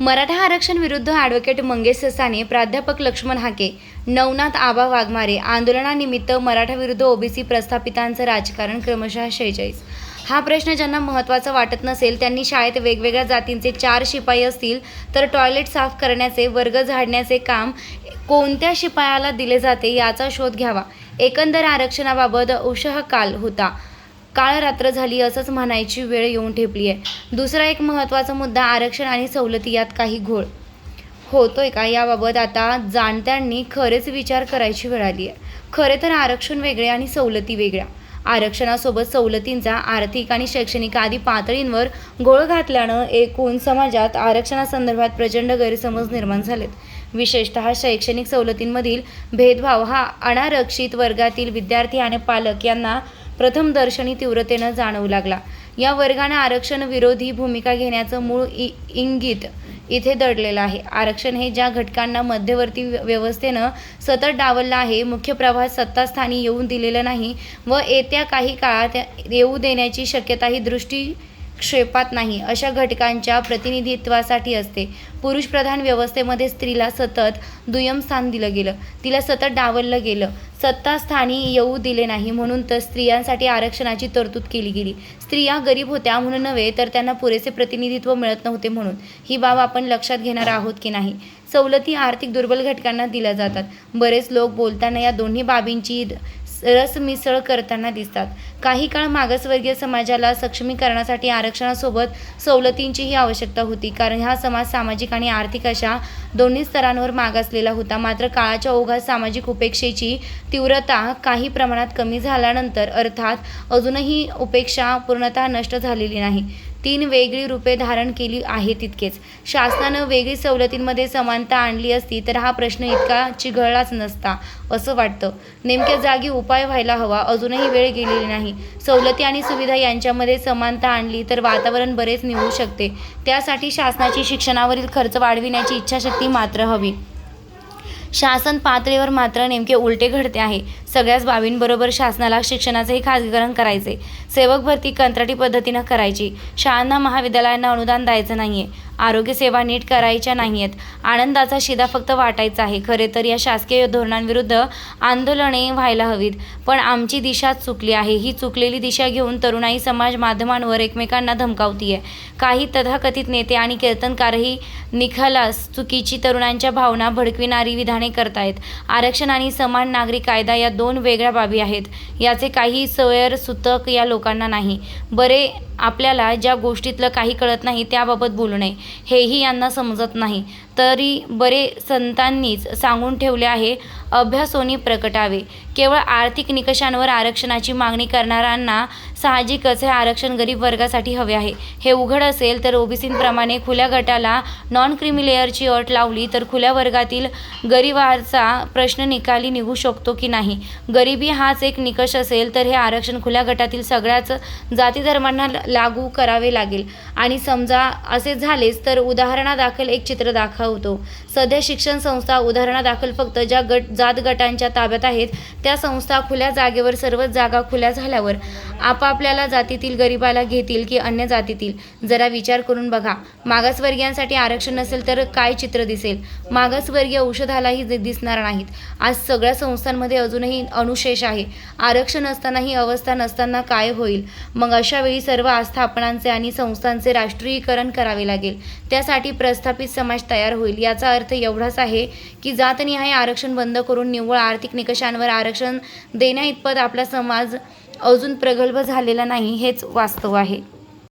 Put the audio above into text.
मराठा आरक्षण विरुद्ध ॲडव्होकेट मंगेश ससाने प्राध्यापक लक्ष्मण हाके नवनाथ आबा वाघमारे आंदोलनानिमित्त मराठा विरुद्ध ओबीसी प्रस्थापितांचं राजकारण क्रमशः शेहेचाळीस. हा प्रश्न ज्यांना महत्त्वाचा वाटत नसेल त्यांनी शाळेत वेगवेगळ्या जातींचे चार शिपाई असतील तर टॉयलेट साफ करण्याचे वर्ग झाडण्याचे काम कोणत्या शिपायाला दिले जाते याचा शोध घ्यावा. एकंदर आरक्षणाबाबत उशह काल होता. काळ रात्र झाली असंच म्हणायची वेळ येऊन ठेपली आहे. दुसरा एक महत्त्वाचा मुद्दा आरक्षण आणि सवलती यात काही घोळ. होतोय का? याबाबत आता जाणत्यांनी खरेच विचार करायची वेळ आली आहे. खरे तर आरक्षण वेगळे आणि सवलती वेगळ्या. आरक्षणासोबत सवलतींचा आर्थिक आणि शैक्षणिक आदी पातळींवर घोळ घातल्यानं एकूण समाजात आरक्षणासंदर्भात प्रचंड गैरसमज निर्माण झालेत. विशेषतः शैक्षणिक सवलतींमधील भेदभाव हा अनारक्षित वर्गातील विद्यार्थी आणि पालक यांना प्रथम दर्शनी तीव्रतेनं जाणवू लागला. या वर्गानं आरक्षण विरोधी भूमिका घेण्याचं मूळ इ इंगित इथे दडलेलं आहे. आरक्षण हे ज्या घटकांना मध्यवर्ती व्यवस्थेनं सतत डावललं आहे मुख्य प्रभात सत्तास्थानी येऊन दिलेलं नाही व येत्या काही काळात येऊ देण्याची शक्यताही दृष्टी क्षेपात नाही अशा घटकांच्या प्रतिनिधित्वासाठी असते. पुरुषप्रधान व्यवस्थेमध्ये स्त्रीला सतत दुय्यम स्थान दिलं गेलं. तिला सतत डावललं गेलं. सत्तास्थानी येऊ दिले नाही म्हणून तर स्त्रियांसाठी आरक्षणाची तरतूद केली गेली. स्त्रिया गरीब होत्या म्हणून नव्हे तर त्यांना पुरेसे प्रतिनिधित्व मिळत नव्हते म्हणून. ही बाब आपण लक्षात घेणार आहोत की नाही. सवलती आर्थिक दुर्बल घटकांना दिल्या जातात. बरेच लोक बोलताना या दोन्ही बाबींची रस मिसळ करताना दिसतात. काही काळ मागासवर्गीय समाजाला सक्षमीकरणासाठी आरक्षणासोबत सवलतींचीही आवश्यकता होती. कारण हा समाज सामाजिक आणि आर्थिक अशा दोन्ही स्तरांवर मागासलेला होता. मात्र काळाच्या ओघात सामाजिक उपेक्षेची तीव्रता काही प्रमाणात कमी झाल्यानंतर अर्थात अजूनही उपेक्षा पूर्णतः नष्ट झालेली नाही. तीन वेगळी रूपे धारण केली आहे तितकेच. शासनानं वेगळी सवलतींमध्ये समानता आणली असती तर हा प्रश्न इतका चिघळलाच नसता असं वाटतं. नेमक्या जागी उपाय व्हायला हवा अजूनही वेळ गेलेली नाही. सवलती आणि सुविधा यांच्यामध्ये समानता आणली तर वातावरण बरेच निवडू शकते. त्यासाठी शासनाची शिक्षणावरील खर्च वाढविण्याची इच्छाशक्ती मात्र हवी. शासन पातळीवर मात्र नेमके उलटे घडते आहे. सगळ्याच बाबींबरोबर शासनाला शिक्षणाचंही खाजगीकरण करायचे. सेवक भरती कंत्राटी पद्धतीनं करायची. शाळांना महाविद्यालयांना अनुदान द्यायचं नाहीये. आरोग्य सेवा नीट करायच्या नाही आहेत आनंदाचा शिदा फक्त वाटायचा आहे. खरे तर या शासकीय धोरणांविरुद्ध आंदोलने व्हायला हवीत. पण आमची दिशा चुकली आहे. ही चुकलेली दिशा घेऊन तरुणाई समाज माध्यमांवर एकमेकांना धमकावतीये. काही तथाकथित नेते आणि कीर्तनकारही निखालास चुकीची तरुणांच्या भावना भडकविणारी विधाने करतायत. आरक्षण आणि समान नागरिक कायदा या दोन दोन वेगळ्या बाबी आहेत. याचे काही सैरसूतक या लोकांना नाही. बरे आपल्याला ज्या गोष्टीतलं काही कळत नाही त्याबाबत बोलू नये. हेही यांना समजत नाही. तरी बरे संतांनीच सांगून ठेवले आहे अभ्यासोनी प्रकटावे. केवळ आर्थिक निकषांवर आरक्षणाची मागणी करणाऱ्यांना साहजिकच हे आरक्षण गरीब वर्गासाठी हवे आहे. हे उघड असेल तर ओबीसींप्रमाणे खुल्या गटाला नॉन क्रिमी लेअरची अट लावली तर खुल्या वर्गातील गरीबाचा प्रश्न निकाली निघू शकतो की नाही? गरिबी हाच एक निकष असेल तर हे आरक्षण खुल्या गटातील सगळ्याच जाती धर्मांना लागू करावे लागेल. आणि समजा असे झालेच तर उदाहरणादाखल एक चित्र दाखवतो. सध्या शिक्षण संस्था उदाहरणादाखल फक्त ज्या गट जात गटांच्या ताब्यात आहेत त्या संस्था खुल्या जागेवर सर्वच जागा खुल्या झाल्यावर. आपापल्याला जातीतील गरिबाला घेतील की अन्य जातीतील? जरा विचार करून बघा. मागासवर्गीयांसाठी आरक्षण नसेल तर काय चित्र दिसेल? मागासवर्गीय औषधालाही दि- दिसणार नाहीत. आज सगळ्या संस्थांमध्ये अजूनही अनुशेष आहे. आरक्षण असताना ही अवस्था नसताना काय होईल? मग अशा वेळी सर्व आस्थापनांचे आणि संस्थांचे राष्ट्रीयीकरण करावे लागेल. त्यासाठी प्रस्थापित समाज तयार होईल. याचा अर्थ एवढाच आहे की जातनिहाय आरक्षण बंद करून निव्वळ आर्थिक निकषांवर आरक्षण देण्याइतपत आपला समाज अजून प्रगल्भ झालेला नाही हेच वास्तव आहे.